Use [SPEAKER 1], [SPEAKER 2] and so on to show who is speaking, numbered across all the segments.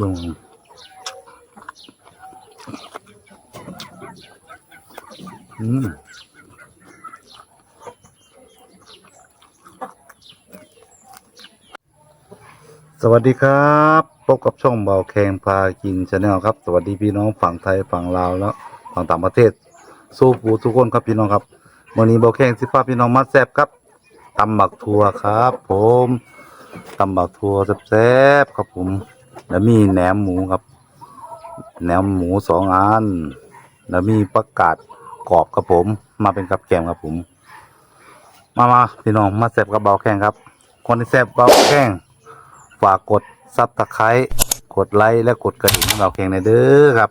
[SPEAKER 1] ลงอืมสวัสดีครับพบกับช่องเบาแคงพากินชาแนลครับ สวัสดีพี่น้องฝั่งไทยฝั่งลาวแล้วฝั่งต่างประเทศ สู้ปูทุกคนครับพี่น้องครับวันนี้เบาแคงสิพาพี่น้องมาแซบครับตำหมักทัวครับ ผมตำหมักทัวแซบๆครับผม แล้วมีแหนมหมูครับ แหนมหมูสองอัน แล้วมีประกาศกรอบครับผม มาเป็นกับแกมครับผม มามาพี่น้องมาแซบกับเบาแข้งครับ คนที่แซบเบาแข้งฝากกดซับตะไคร้กดไลค์และกดกระดิ่งเบาแข้งในเด้อครับ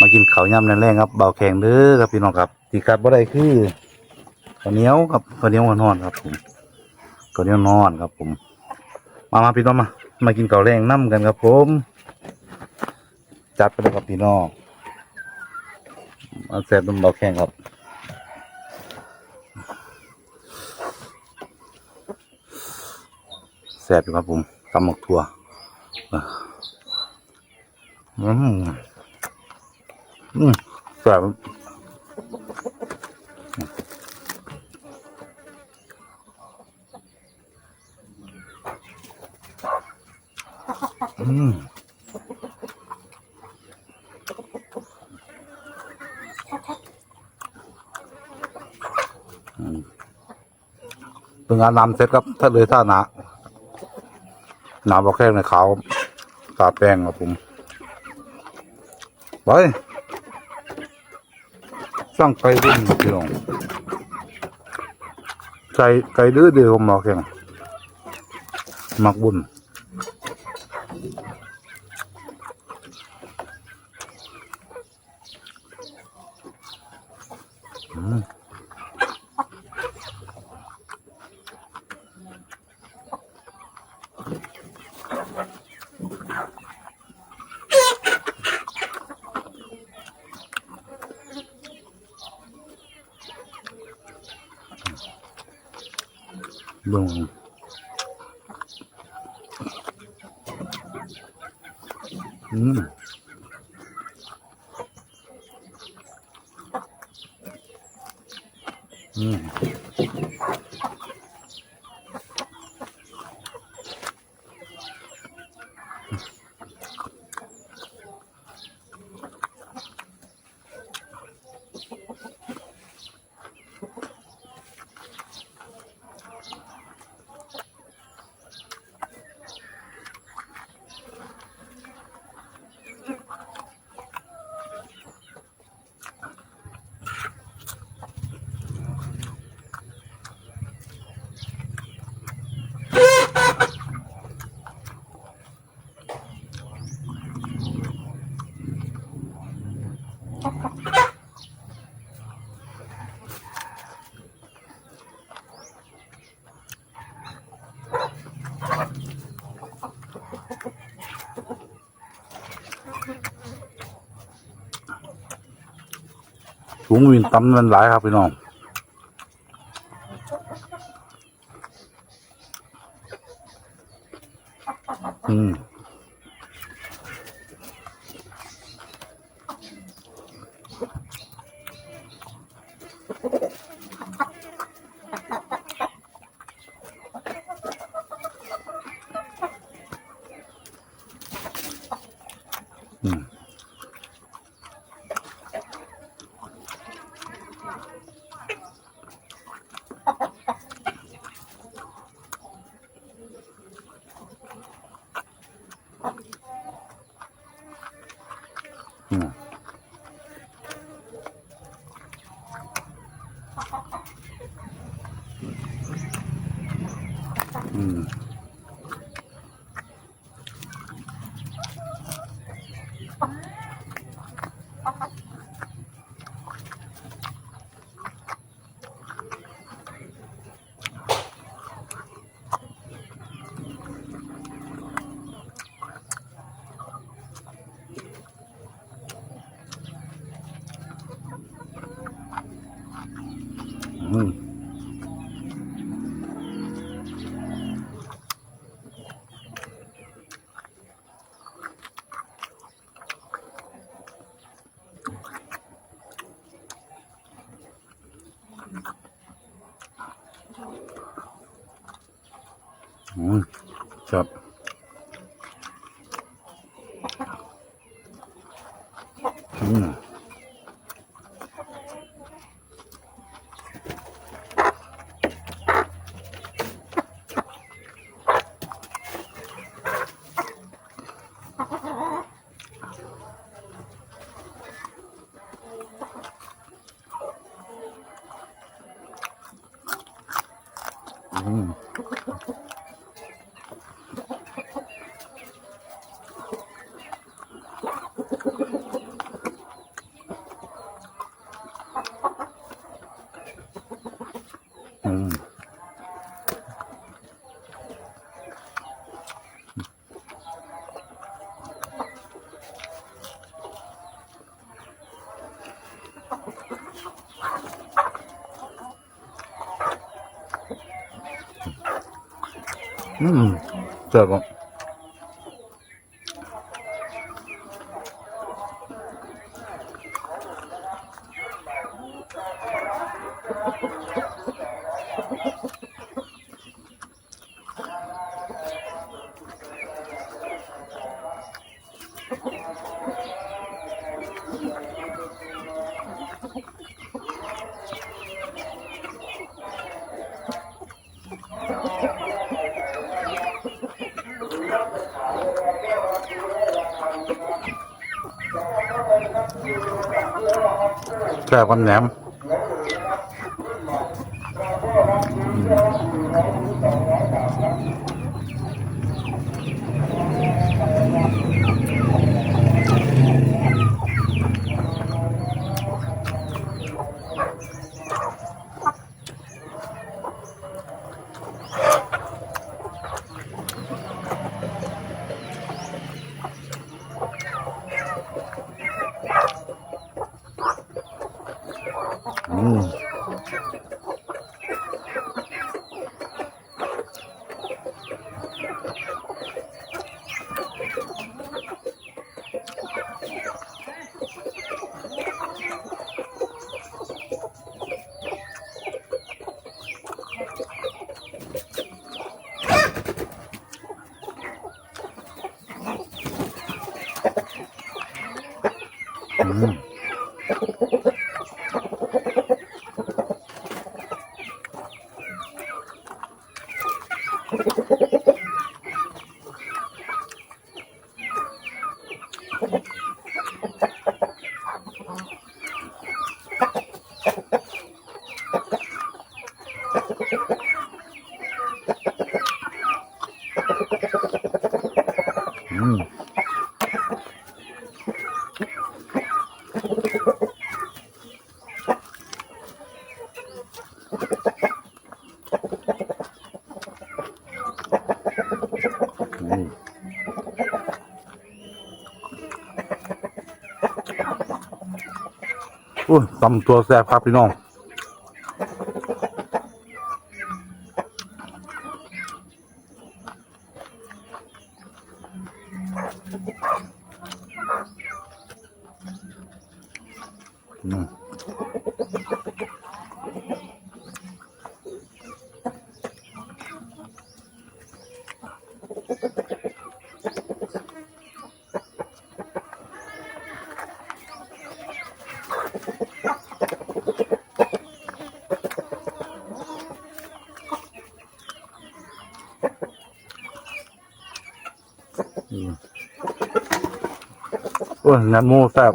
[SPEAKER 1] มากินข้าวย่ำแรงๆครับเบาแข้งเด้อครับพี่น้องครับที่ขาดบ่ได้คือข้าวเหนียวครับข้าวเหนียวนอนครับผมข้าวเหนียวนอนครับผม มามาพี่น้องมา มากินข้าแรงน้ำกันครับผม จัดไปเลยครับพี่น้องมาแซ่บน้ำเบาแข้งครับแซ่บอยู่ครับผมตำหมกถั่วอืมอืมแซ่บ อืมเพิ่งอาบน้ำเสร็จครับถ้าเลยถ้าหนาหนาบอกแค่ในขาวตาแป้งครับผมไปสร้างไก่ดื้อพี่น้องไก่ไก่ดื้อดื้อผมบอกแค่มักบุญ ลงอื ถุงวินตำมันหลายครับพี่น้องอืม อืม ครับอืม อืมเจอกั แซ่บกันแหนม ม อืมอุ้ยตำตัวแซ่บครับพี่น้อง อ้ยน้ำมูแซ่บ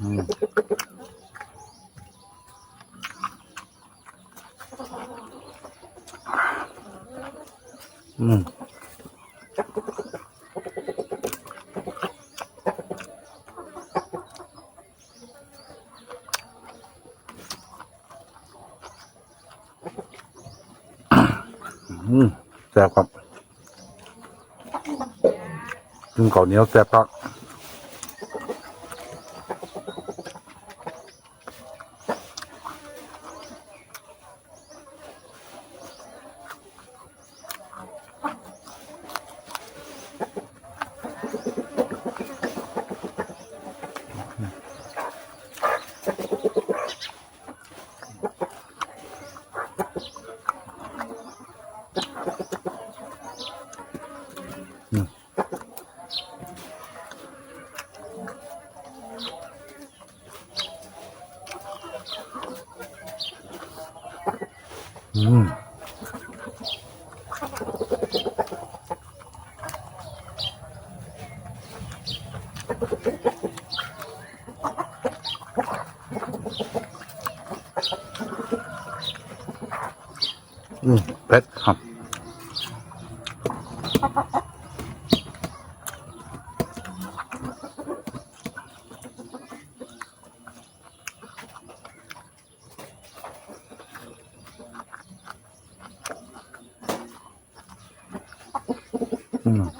[SPEAKER 1] อืมอืมอืมแซ่บครับ กินข้าวเหนียวแซ่บครับ อื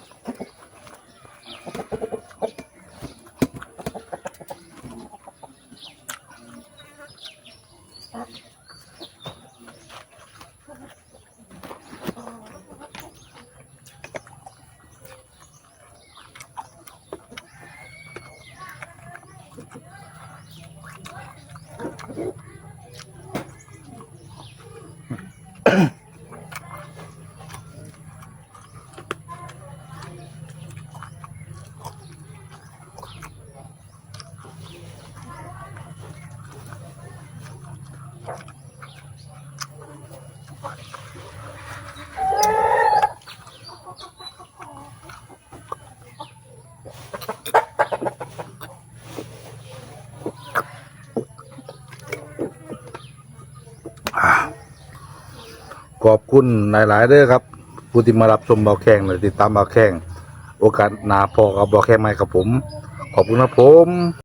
[SPEAKER 1] ขอบคุณหลายๆเด้อครับ ผู้ที่มารับชมเบาแข้งเลยติดตามเบาแข้งโอกาสหนาพอกับเบาแข้งไหมครับผม ขอบคุณครับผม